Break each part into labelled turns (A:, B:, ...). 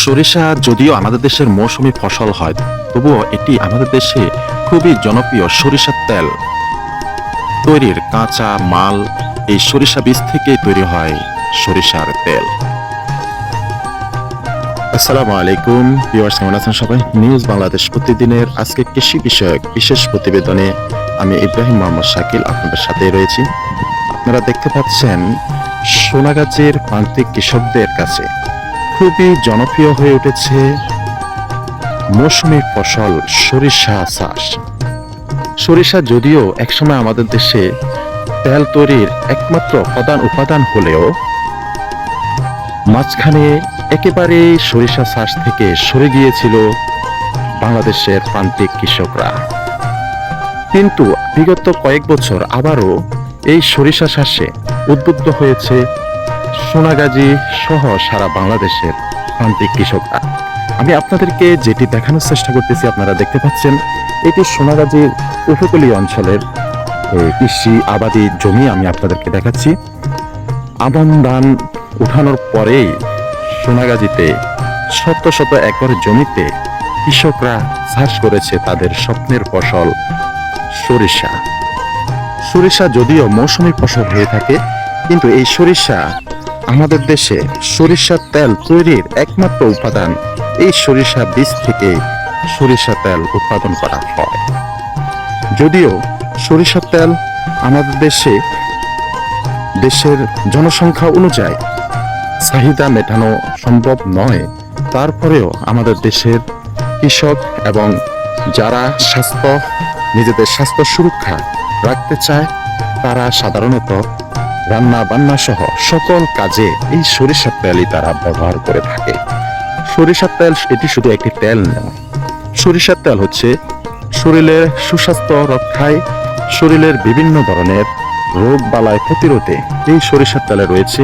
A: সরিষা যদিও আমাদের দেশের মৌসুমী ফসল হয়, তবুও এটি আমাদের দেশে খুবই জনপ্রিয় সরিষার তেল। তৈরির কাঁচা মাল এই সরিষা বীজ থেকেই তৈরি হয় সরিষার তেল। আসসালামু আলাইকুম, ভিউয়ার্স কেমন আছেন সবাই? নিউজ বাংলাদেশ প্রতিদিনের আজকে কৃষি বিষয়ক বিশেষ প্রতিবেদনে আমি ইব্রাহিম মোহাম্মদ শাকিল আপনাদের সাথে রয়েছি। আপনারা দেখতে পাচ্ছেন সোনাগাছির প্রান্তিক কৃষকদের কাছে খুবই জনপ্রিয় হয়ে উঠেছে মৌসুমী ফসল সরিষা চাষ। সরিষা যদিও একসময় আমাদের দেশে তেল তৈরির একমাত্র প্রধান উপাদান হলেও মাঝখানে একেবারে সরিষা চাষ থেকে সরে গিয়েছিল বাংলাদেশের প্রান্তিক কৃষকরা। কিন্তু বিগত কয়েক বছর আবারও এই সরিষা চাষে উদ্বুদ্ধ হয়েছে সোনাগাজী সহ সারা বাংলাদেশের প্রান্তিক কৃষকরা, আমি আপনাদেরকে যেটি দেখানোর চেষ্টা করতেছি আপনারা দেখতে পাচ্ছেন, এটি সোনাগাজীর উপকূলীয় অঞ্চলের কৃষি আবাদি জমি আমি আপনাদেরকে দেখাচ্ছি। আমন ধান উঠানোর পরেই সোনাগাজীতে শত শত একর জমিতে কৃষকরা চাষ করেছে তাদের স্বপ্নের ফসল, সরিষা। সরিষা যদিও মৌসুমী ফসল হয়ে থাকে, কিন্তু এই সরিষা আমাদের দেশে সরিষার তেল তৈরির একমাত্র উপাদান। এই সরিষা বীজ থেকে সরিষা তেল উৎপাদন করা হয়। যদিও সরিষার তেল আমাদের দেশে, দেশের জনসংখ্যা অনুযায়ী চাহিদা মেটানো সম্ভব নয়। তারপরেও আমাদের দেশের কৃষক এবং যারা স্বাস্থ্য, নিজেদের স্বাস্থ্য সুরক্ষা রাখতে চায়, তারা সাধারণত রান্না বান্না সহ সকল কাজে এই সরিষার তেলই তারা ব্যবহার করে থাকে। সরিষার তেল এটি শুধু একটি তেল নয়। সরিষার তেল হচ্ছে শরীরের সুস্বাস্থ্য রক্ষায় শরীরের বিভিন্ন ধরনের রোগ বালায় প্রতিরোধে এই সরিষার তেলে রয়েছে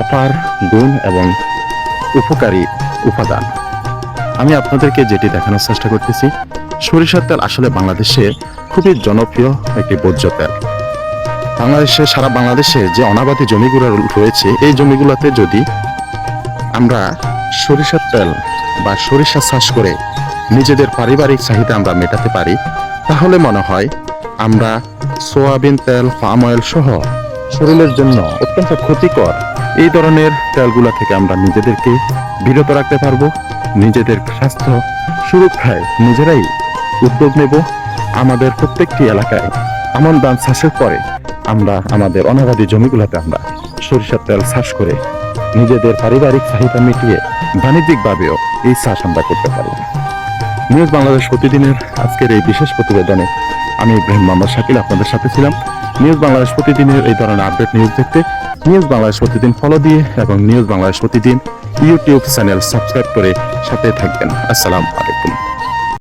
A: অপার গুণ এবং উপকারী উপাদান। আমি আপনাদেরকে যেটি দেখানোর চেষ্টা করতেছি, সরিষার তেল আসলে বাংলাদেশে খুবই জনপ্রিয় একটি ভোজ্য তেল। বাংলাদেশে, সারা বাংলাদেশে যে অনাবাদী জমিগুলো রয়েছে, এই জমিগুলোতে যদি আমরা সরিষার তেল বা সরিষা চাষ করে নিজেদের পারিবারিক চাহিদা আমরা মেটাতে পারি, তাহলে মনে হয় আমরা সোয়াবিন তেল, পাম অয়েল সহ শরীরের জন্য অত্যন্ত ক্ষতিকর এই ধরনের তেলগুলো থেকে আমরা নিজেদেরকে বিরত রাখতে পারব, নিজেদের স্বাস্থ্য সুরক্ষায় নিজেরাই উদ্যোগ নেব। আমাদের প্রত্যেকটি এলাকায় আমন ধান চাষের পরে আমরা আমাদের অনাবাদী জমিগুলোতে আমরা সরিষার তেল চাষ করে নিজেদের পারিবারিক চাহিদা মিটিয়ে বাণিজ্যিকভাবেও এই চাষ আমরা করতে পারি। নিউজ বাংলাদেশ প্রতিদিনের আজকের এই বিশেষ প্রতিবেদনে আমি ইব্রাহিম মোহাম্মদ শাকিল আপনাদের সাথে ছিলাম। নিউজ বাংলাদেশ প্রতিদিনের এই ধরনের আপডেট নিউজ দেখতে নিউজ বাংলাদেশ প্রতিদিন ফলো দিয়ে এবং নিউজ বাংলাদেশ প্রতিদিন ইউটিউব চ্যানেল সাবস্ক্রাইব করে সাথে থাকবেন। আসসালাম